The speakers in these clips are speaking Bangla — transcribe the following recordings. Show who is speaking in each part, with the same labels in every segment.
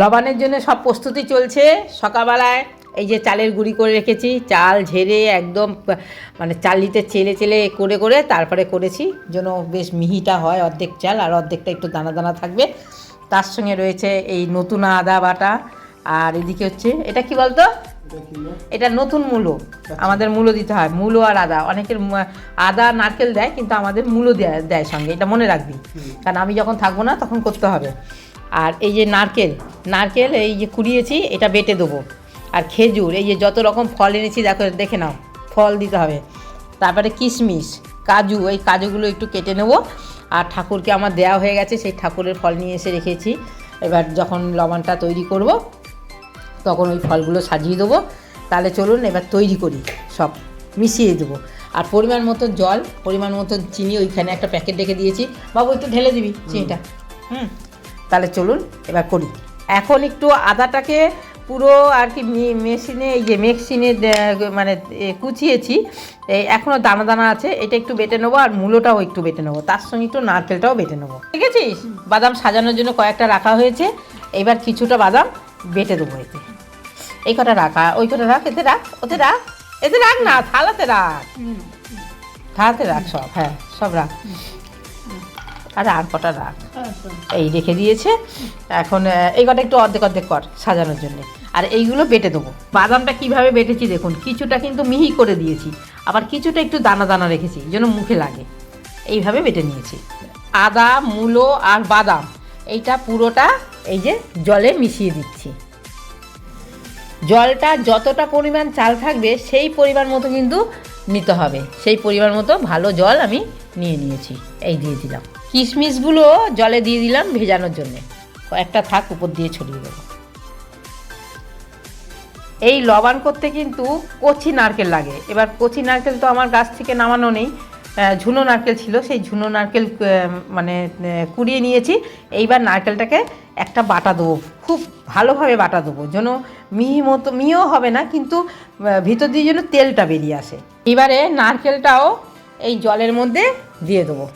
Speaker 1: লবণের জন্য সব প্রস্তুতি চলছে। সকালবেলায় এই যে চালের গুঁড়ি করে রেখেছি চাল ঝেড়ে একদম মানে চালিতে চেলে চেলে করে করে তারপরে করেছি। যেন বেশ মিহিটা হয় অর্ধেক চাল আর অর্ধেকটা একটু দানা দানা থাকবে। তার সঙ্গে রয়েছে এই নতুন আদা বাটা আর এদিকে হচ্ছে এটা কি বলতো? এটা নতুন মূলো। আমাদের মূলো দিতে হয় মূলো আর আদা। অনেকের আদা নারকেল দেয় কিন্তু আমাদের মূলো দেয় দেয় সঙ্গে। এটা মনে রাখবি। কারণ আমি যখন থাকব না তখন করতে হবে। আর এই যে নারকেল নারকেল এই যে কুড়িয়েছি এটা বেটে দেবো। আর খেজুর এই যে যত রকম ফল এনেছি দেখো দেখে নাও ফল দিতে হবে। তারপরে কিশমিশ কাজু এই কাজুগুলো একটু কেটে নেব। আর ঠাকুরকে আমার দেওয়া হয়ে গেছে সেই ঠাকুরের ফল নিয়ে এসে রেখেছি। এবার যখন লবণটা তৈরি করব তখন ওই ফলগুলো সাজিয়ে দেবো। তাহলে চলুন এবার তৈরি করি সব মিশিয়ে দেবো। আর পরিমাণ মতো জল পরিমাণ মতো চিনি ওইখানে একটা প্যাকেট রেখে দিয়েছি। বাবু একটু ঢেলে দিবি চিনিটা? হুম। তাহলে চলুন এবার করি। এখন একটু আদাটাকে পুরো আর কি মেশিনে এই যে মেশিনে মানে কুচিয়েছি। এই এখনও দানা দানা আছে এটা একটু বেটে নেব আর মূলোটাও একটু বেটে নেব। তার সঙ্গে একটু নারকেলটাও বেটে নেব। ঠিক আছে বাদাম সাজানোর জন্য কয়েকটা রাখা হয়েছে। এবার কিছুটা বাদাম বেটে দেবো এতে। এই কটা রাখা ওই কটা রাখ এতে রাখ ওতে রাখ এতে রাখ না থালাতে রাখ। থালাতে রাখ সব হ্যাঁ সব রাখ। আর আর কটা রাখ এই রেখে দিয়েছে। এখন এই কটা একটু অর্ধেক অর্ধেক কর সাজানোর জন্য। আর এইগুলো বেটে দেবো। বাদামটা কীভাবে বেটেছি দেখুন কিছুটা কিন্তু মিহি করে দিয়েছি। আবার কিছুটা একটু দানা দানা রেখেছি যেন মুখে লাগে। এইভাবে বেটে নিয়েছি। আদা মূলো আর বাদাম এইটা পুরোটা এই যে জলে মিশিয়ে দিচ্ছি। জলটা যতটা পরিমাণ চাল থাকবে সেই পরিমাণ মতো কিন্তু নিতে হবে। সেই পরিমাণ মতো ভালো জল আমি নিয়ে নিয়েছি, এই দিয়ে দিলাম। কিশমিশগুলো জলে দিয়ে দিলাম ভেজানোর জন্যে। একটা থাক, উপর দিয়ে ছড়িয়ে দেবো। এই লবান করতে কিন্তু কচি নারকেল লাগে। এবার কচি নারকেল তো আমার গাছ থেকে নামানো নেই। ঝুনো নারকেল ছিল, সেই ঝুনো নারকেল মানে কুড়িয়ে নিয়েছি। এইবার নারকেলটাকে একটা বাটা দেবো। খুব ভালোভাবে বাটা দেবো, যেন মিহি মতো, মিহিও হবে না, কিন্তু ভিতর দিয়ে যেন তেলটা বেরিয়ে আসে। এবারে নারকেলটাও এই জলের মধ্যে দিয়ে দেবো।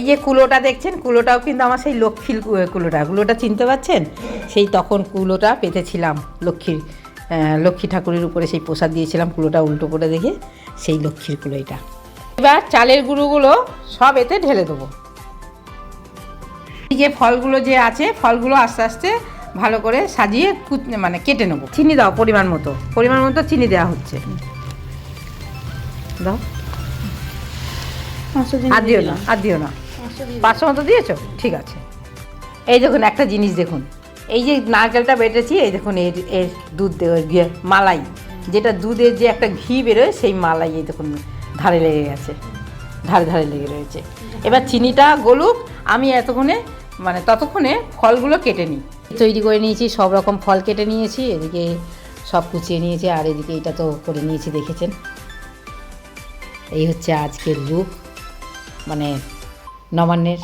Speaker 1: এই যে কুলোটা দেখছেন, কুলোটাও কিন্তু আমার সেই লক্ষ্মীর কুলোটা। কুলোটা চিনতে পারছেন সেই তখন কুলোটা পেতেছিলাম লক্ষ্মীর লক্ষ্মী ঠাকুরের উপরে সেই প্রসাদ দিয়েছিলাম, কুলোটা উল্টো করে দেখে সেই লক্ষ্মীর কুলো এটা। এবার চালের গুঁড়োগুলো সব এতে ঢেলে দেবো। এই যে ফলগুলো যে আছে, ফলগুলো আস্তে আস্তে ভালো করে সাজিয়ে কুচ- মানে কেটে নেব। চিনি দাও পরিমাণ মতো। পরিমাণ মতো চিনি দেওয়া হচ্ছে। দাও। আর দিও না আর দিও না। পাঁচশো মতো দিয়েছ? ঠিক আছে। এই দেখুন একটা জিনিস দেখুন। এই যে নারকেলটা বেটেছি এই দেখুন এর এর দুধ মালাই। যেটা দুধের যে একটা ঘি বেরোয় সেই মালাই এই দেখুন ধারে লেগে গেছে। ধারে ধারে লেগে রয়েছে। এবার চিনিটা গলুক। আমি এতক্ষণে মানে ততক্ষণে ফলগুলো কেটে নিই। তৈরি করে নিয়েছি সব রকম ফল কেটে নিয়েছি এদিকে সব কুচিয়ে নিয়েছি আর এদিকে এটা তো করে নিয়েছি দেখেছেন? এই হচ্ছে আজকের লুক মানে নবান্নের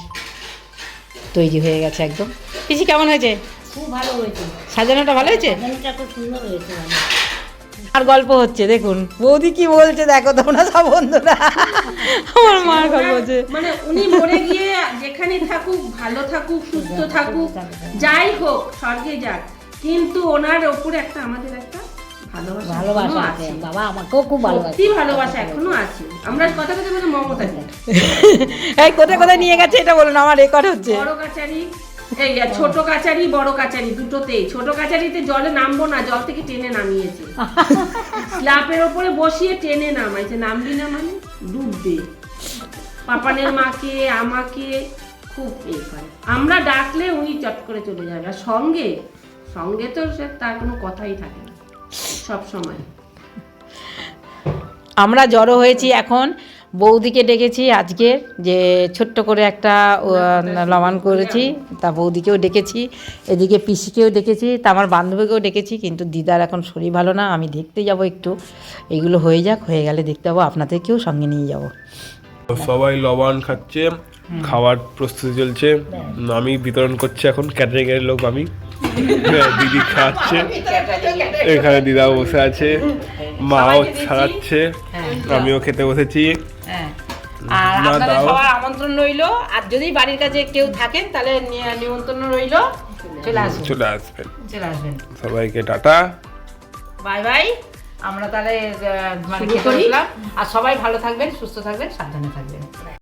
Speaker 1: তৈরি হয়ে গেছে একদম। পিসি কেমন হয়েছে?
Speaker 2: খুব ভালো হয়েছে।
Speaker 1: সাজানোটা ভালো হয়েছে?
Speaker 2: সাজানোটা খুব সুন্দর হয়েছে। মানে।
Speaker 1: আর গল্প হচ্ছে দেখুন। বৌদি কি বলছে দেখো তোমরা সব বন্ধুরা। আমার মার গল্প হচ্ছে।
Speaker 3: মানে উনি মরে গিয়ে যেখানে থাকুক ভালো থাকুক সুস্থ থাকুক যাই হোক স্বর্গে যাক। কিন্তু ওনার ওপরে একটা আমাদের একটা ভালোবাসা
Speaker 2: বাবা আমাকেও খুব ভালোবাসে।
Speaker 3: ভালোবাসা এখনও আছে। আমরা কথা কথা বলে মমতা
Speaker 1: এই কোথায় কোথায় নিয়ে গেছে এটা বলুন আমার রেকর্ড হচ্ছে।
Speaker 3: বড় কাচারি এই ছোট কাচারি বড় কাচারি দুটোতেই ছোট কাচারিতে জলে নামবো না, জল থেকে টেনে নামিয়েছে। স্ল্যাপের ওপরে বসিয়ে টেনে নামাইছে নামবি না মানে? ডুববে। পাপানের মাকে, আমাকে খুব এ করে। আমরা ডাকলে উনি চট করে চলে যাবে। আর সঙ্গে সঙ্গে তো সে তার কোনো কথাই থাকে না। সব সময়।
Speaker 1: আমরা জড়ো হয়েছি এখন বৌদিকে ডেকেছি আজকে, যে ছোট্ট করে একটা লবান করেছি, তা বৌদিকেও ডেকেছি, এদিকে পিসিকেও ডেকেছি, তা আমার বান্ধবীকেও ডেকেছি, কিন্তু দিদার এখন শরীর ভালো না, আমি দেখতে যাব একটু। এগুলো হয়ে যাক, হয়ে গেলে দেখতে যাব আপনাদেরকেও সঙ্গে নিয়ে যাব।
Speaker 4: সবাই লবণ খাচ্ছে, খাওয়ার প্রস্তুতি চলছে। আমি বিতরণ করছি এখন ক্যাটারিং লোক আমি। দিদি খাচ্ছে। এখানে দিদা বসে আছে। মাও ছাড়াচ্ছে আমিও খেতে বসেছি।
Speaker 1: হ্যাঁ। আর আপনাদের সবার আমন্ত্রণ রইল। আর যদি বাড়ির কাছে কেউ থাকেন তাহলে নিমন্ত্রণ রইল। চলে
Speaker 4: আসবেন।
Speaker 1: চলে আসবেন।
Speaker 4: সবাইকে টাটা।
Speaker 1: Bye bye. আমরা তাহলে মানে খেতে আর সবাই ভালো থাকবেন সুস্থ থাকবেন সাবধানে থাকবেন।